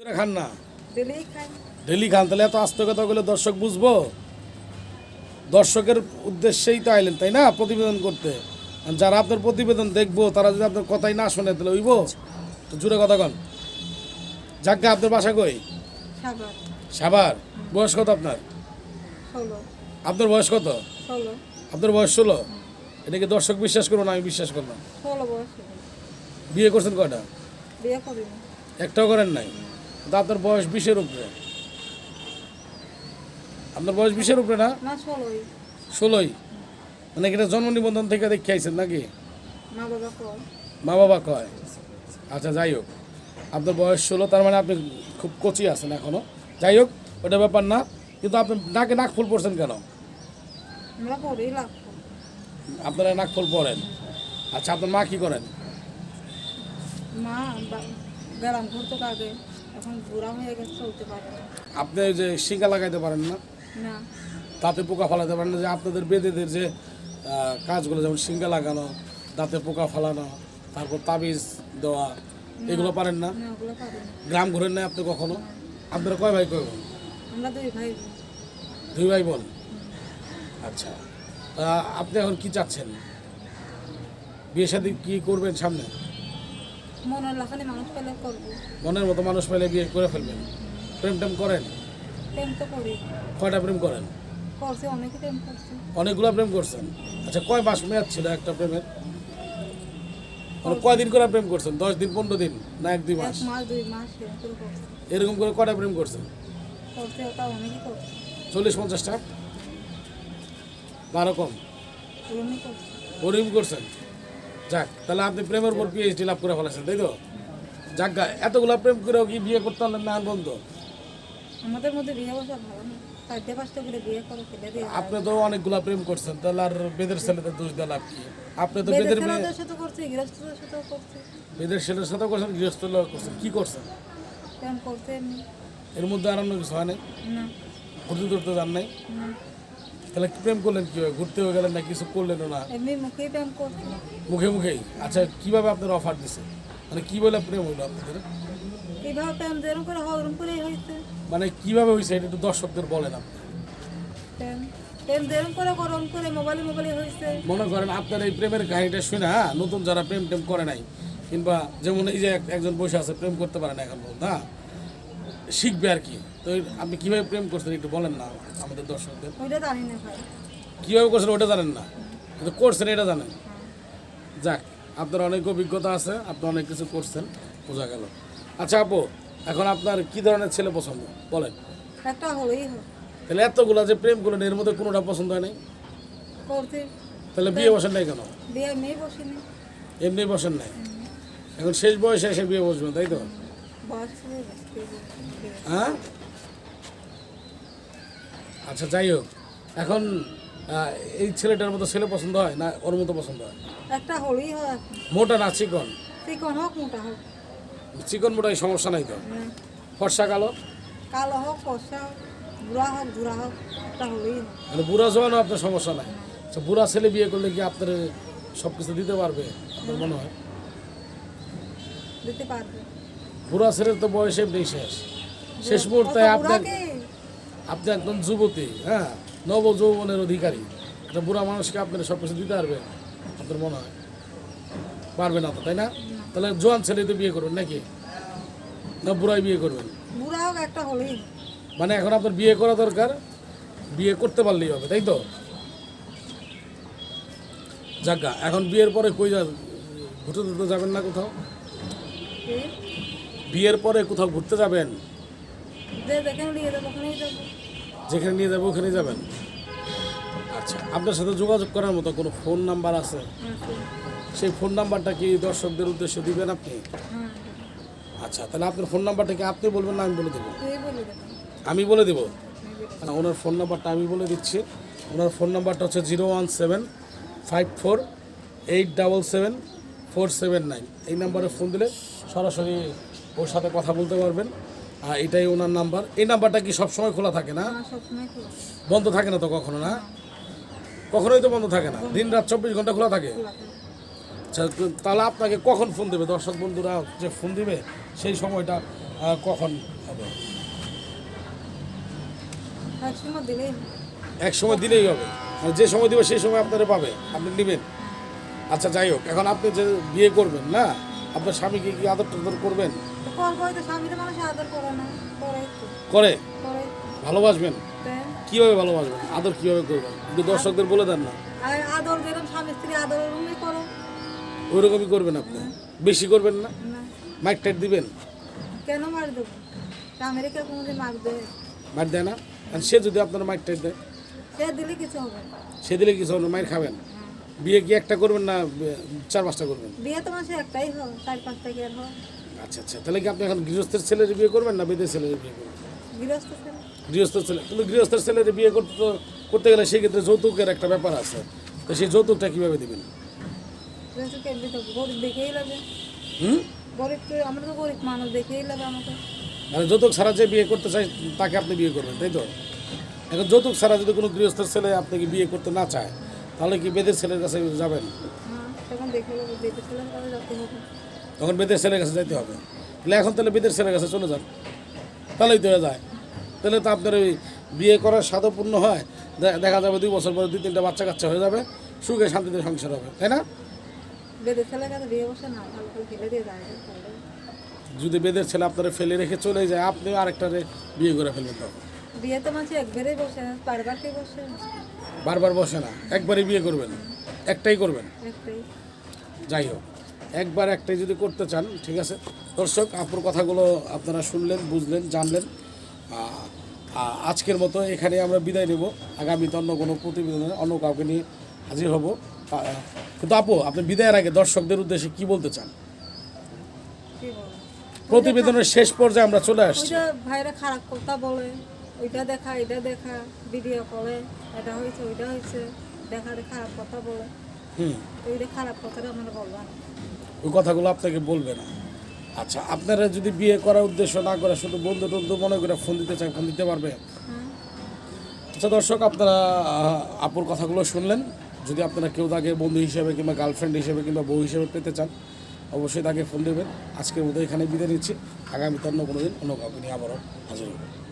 এটা খান না ডেলি খান তাহলে এত আস্তে কথা বলে দর্শক বুঝব দর্শকের উদ্দেশ্যেই তো আইলেন তাই না প্রতিবেদন করতে যারা আপনার প্রতিবেদন দেখব তারা যদি আপনার কথাই না শোনে তাহলে তো জুড়ে কথা কন যাকে আপনার বাসা কই সাবার বয়স কত আপনার আপনার বয়স কত আপনার বয়স ষোলো। এটাকে দর্শক বিশ্বাস করব না? আমি বিশ্বাস করলাম বিয়ে করছেন কয়টা? একটাও করেন নাই? কিন্তু আপনার বয়স বিশের উপরে। আপনার বয়স বিশের উপরে না? ষোলোই। মানে এটা জন্ম নিবন্ধন থেকে দেখে আইছেন নাকি? মা বাবা কয়। আচ্ছা যাই হোক। আপনার বয়স ষোলো তার মানে আপনি খুব কচি আছেন এখনও। যাই হোক ওটা ব্যাপার না কিন্তু আপনি নাকে নাক ফুল পড়ছেন কেন? আপনারা নাক ফুল পড়েন। আচ্ছা আপনার মা কি করেন? মা আগে এখন বুড়া হয়ে গেছে চলতে পারে না। আপনি যে শিকা লাগাইতে পারেন না না। দাঁতে পোকা ফালাতে পারেন না যে আপনাদের বেদেদের যে কাজগুলো যেমন শিঙ্গা লাগানো দাঁতে পোকা ফালানো তারপর তাবিজ দেওয়া এগুলো পারেন না? গ্রাম ঘুরেন না আপনি কখনো? আপনারা কয় ভাই কয় বোন? আমরা দুই ভাই। দুই ভাই বোন? আচ্ছা। আপনি এখন কি চাচ্ছেন? বিয়ে শাদী কি করবেন সামনে? মনের লাখানি মানুষ পেলে করব। মনের মতো মানুষ পেলে বিয়ে করে ফেলবেন। প্রেম টেম করেন? প্রেম তো করি। কয়টা প্রেম করেন? করছি অনেকে প্রেম করছি। অনেকগুলো প্রেম করছেন। আচ্ছা কয় মাস মেয়াদ ছিল একটা প্রেমের? মানে কয়দিন করে প্রেম করছেন? দশ দিন পনেরো দিন না এক দুই এক মাস মাস দুই মাস এরকম করে করছি। এরকম করে কয়টা প্রেম করছেন? চল্লিশ পঞ্চাশটা? বারো কম? ওরকম করছেন? যাক তাহলে আপনি প্রেমের উপর পিএইচডি লাভ করে ফেলেছেন তাই তো? যাক এতগুলা প্রেম করেও কি বিয়ে করতে পারলেন না বন্ধ? আমাদের মধ্যে বিয়ে বসা ভালো না আপনি তো অনেকগুলা প্রেম করছেন তাহলে আর বেদের ছেলেদের দোষ দেওয়া লাভ কি? আপনি তো বেদের বেদের ছেলের সাথে করছেন গৃহস্থ করছেন কি করছেন? এর মধ্যে আর অন্য কিছু হয় নাই? না। ঘুরতে ধরতে যান নাই? তাহলে প্রেম করলেন? কি ঘুরতে হয়ে গেলেন না কিছু করলেন না? এমনি মুখেই প্রেম করছি। মুখে মুখেই? আচ্ছা কীভাবে আপনার অফার দিছে? মানে কি বলে প্রেম হইল আপনাদের? এইভাবে প্রেম? যেরকম করে হয় ওরকম করেই হয়েছে। মানে কীভাবে হয়েছে এটা একটু দর্শকদের বলেন আপনি। প্রেম প্রেম যেরকম করে গরম করে মোবাইলে মোবাইলে হয়েছে। মনে করেন আপনার এই প্রেমের কাহিনীটা শুনে হ্যাঁ নতুন যারা প্রেম টেম করে নাই কিংবা যেমন এই যে এক- একজন বসে আছে প্রেম করতে পারে না এখন হ্যাঁ? শিখবে আর কি। তো আপনি কীভাবে প্রেম করছেন একটু বলেন না আমাদের দর্শকদের। ওইটা জানি না ভাই। কীভাবে করছেন ওটা জানেন না কিন্তু করছেন এটা জানেন। যাক আপনার অনেক অভিজ্ঞতা আছে আপনি অনেক কিছু করছেন বোঝা গেল। আচ্ছা আপু এখন আপনার কি ধরনের ছেলে পছন্দ? বলেন। একটা হলেই হোক। তাহলে এতগুলো যে প্রেমগুলো এর মধ্যে কোনোটা পছন্দ হয় নাই? করতে। তাহলে বিয়ে বসেন নাই কেন? বিয়ে মেয়ে বসিনি। এমনি বসেন নাই। এখন শেষ বয়সে এসে বিয়ে বসবেন তাই তো? হয়ে। হ্যাঁ আচ্ছা যাই হোক। এখন এই ছেলেটার মতো ছেলে পছন্দ হয় না ওর মতো পছন্দ হয়? একটা হলেই হয়। মোটা না চিকন? চিকন হোক মোটা হোক। চিকন মোটাই সমস্যা নাই তো? না ফর্সা কালো? কালো হোক কষা হোক বুড়া হোক বুড়া হোক একটা হলেই মানে বুড়া জোয়ানও আপনার সমস্যা নাই? আচ্ছা বুড়া ছেলে বিয়ে করলে কি আপনার সব কিছু দিতে পারবে? আপনার মনে হয়? দিতে পারবে। বুড়া ছেলের তো বয়স এমনি শেষ শেষ মুহূর্তে আপনার আপনি একজন যুবতী হ্যাঁ? নব যৌবনের অধিকারী। একটা বুড়া মানুষকে আপনার সব কিছু দিতে পারবেন আপনার মনে হয়? পারবে না তো তাই না? তাহলে জোয়ান ছেলে তো বিয়ে করবেন নাকি? না বুড়াই বিয়ে করবেন? বুড়া হোক একটা হলেই। মানে এখন আপনার বিয়ে করা দরকার। বিয়ে করতে পারলেই হবে তাই তো? যাজ্ঞা এখন বিয়ের পরে কই যা ঘুরতে যাবেন না কোথাও? বিয়ের পরে কোথাও ঘুরতে যাবেন? যেখানে নিয়ে যাব ওখানেই যাবেন? আচ্ছা আপনার সাথে যোগাযোগ করার মতো কোনো ফোন নাম্বার আছে। সেই ফোন নাম্বারটা কি দর্শকদের উদ্দেশ্যে দিবেন আপনি? হ্যাঁ। আচ্ছা তাহলে আপনার ফোন নাম্বারটা কি আপনি বলবেন না বলে দেবো? আমি বলে দেবো? আমি বলে দেব। না, ওনার ফোন নাম্বারটা আমি বলে দিচ্ছি। ওনার ফোন নাম্বারটা হচ্ছে zero one seven five four eight double seven four seven nine এই নাম্বারে ফোন দিলে সরাসরি ওর সাথে কথা বলতে পারবেন। আর এটাই ওনার নাম্বার। এই নাম্বারটা কি সবসময় খোলা থাকে না? বন্ধ থাকে না তো কখনো না? কখনোই তো বন্ধ থাকে না। দিন রাত চব্বিশ ঘণ্টা খোলা থাকে। আচ্ছা তাহলে আপনাকে কখন ফোন দেবে? দর্শক বন্ধুরা যে ফোন দিবে সেই সময়টা কখন হবে? এক সময় দিলেই এক সময় দিলেই হবে। মানে যে সময় দিবে সেই সময় আপনারা পাবে। আপনি নেবেন। আচ্ছা যাই হোক এখন আপনি যে বিয়ে করবেন না? আপনার স্বামীকে কি আদর টাদর করবেন? করে ভালোবাসবেন? কীভাবে ভালোবাসবেন? আদর কীভাবে করবেন? কিন্তু দর্শকদের বলে দেন না। আদর যেরকম স্বামী স্ত্রী আদর ওরকমই করে। করবেন আপনি? বেশি করবেন না? মাইক টাইট দিবেন? কেন মার দেবো? আমেরিকা কোনোদিন মার দেয়? মাইট দেয় না? আর সে যদি আপনার মাইক টাইট দেয়? সে দিলে কিছু হবে সে দিলে কিছু হবে না, মাইর খাবেন? বিয়ে কি একটা করবেন না চার পাঁচটা করবেন? বিয়ে তো মানুষের একটাই হয় চার পাঁচটা কি আর হয়? আচ্ছা আচ্ছা। তাহলে কি আপনি এখন গৃহস্থের ছেলের বিয়ে করবেন না বেদের ছেলের বিয়ে করবেন? গৃহস্থ ছেলে। গৃহস্থের ছেলে। কিন্তু গৃহস্থের ছেলের বিয়ে করতে তো করতে গেলে সেক্ষেত্রে যৌতুকের একটা ব্যাপার আছে। তো সেই যৌতুকটা কীভাবে দিবেন? গৃহস্থ গরিব দেখেই লাগে। হুম? গরিব তো আমরা তো গরিব মানুষ দেখেই লাগে আমাকে। মানে যৌতুক ছাড়া যে বিয়ে করতে চায় তাকে আপনি বিয়ে করবেন তাই তো? এখন যৌতুক ছাড়া যদি কোনো গৃহস্থের ছেলে আপনাকে বিয়ে করতে না চায় তাহলে কি বেদের ছেলের কাছে যাবেন? হ্যাঁ তখন দেখে নেব ছেলের কাছে যেতে হবে। তখন বেদের ছেলের কাছে যাইতে হবে। তাহলে এখন তাহলে বেদের ছেলের কাছে চলে যান। তাহলেই তো যায়। তাহলে তো আপনার ওই বিয়ে করার স্বাদপূর্ণ হয়। দেখা যাবে দুই বছর পরে দুই তিনটা বাচ্চা কাচ্চা হয়ে যাবে। সুখে শান্তিতে সংসার হবে। তাই না? না যদি বেদের ছেলে আপনারা ফেলে রেখে চলে যায় আপনি আরেকটারে বিয়ে করে ফেলবেন তখন। বিয়ে তো মানুষ একবারেই বসে বারবার কে বসে? বারবার বসে না একবারই বিয়ে করবেন। একটাই করবেন। একটাই। যাই হোক। একবার একটাই যদি করতে চান ঠিক আছে? দর্শক আপুর কথাগুলো আপনারা শুনলেন বুঝলেন জানলেন। আজকের মতো এখানে আমরা বিদায় নেব। আগামীতে অন্য কোনো প্রতিবেদনে অন্য কাউকে নিয়ে হাজির হব। কিন্তু আপু আপনি বিদায়ের আগে দর্শকদের উদ্দেশ্যে কি বলতে চান? প্রতিবেদনের শেষ পর্যায়ে আমরা চলে আসছি। ভাইরা খারাপ কথা বলে। ওইটা দেখা এটা দেখা ভিডিও করে এটা হয়েছে ওইটা হয়েছে। দেখা খারাপ কথা বলে। হুম। ওইটা খারাপ কথাটা আমরা বলব ওই কথাগুলো আপনাকে বলবে না। আচ্ছা আপনারা যদি বিয়ে করার উদ্দেশ্য না করে শুধু বন্ধু টন্ধু মনে করে ফোন দিতে চান ফোন দিতে পারবে আচ্ছা দর্শক আপনারা আপুর কথাগুলো শুনলেন। যদি আপনারা কেউ তাকে বন্ধু হিসেবে কিংবা গার্লফ্রেন্ড হিসেবে কিংবা বউ হিসেবে পেতে চান অবশ্যই তাকে ফোন দেবেন। আজকের মতো এখানে বিদায় নিচ্ছি। আগামীতে অন্য কোনো দিন অন্য কাউকে নিয়ে আবারও হাজির হব।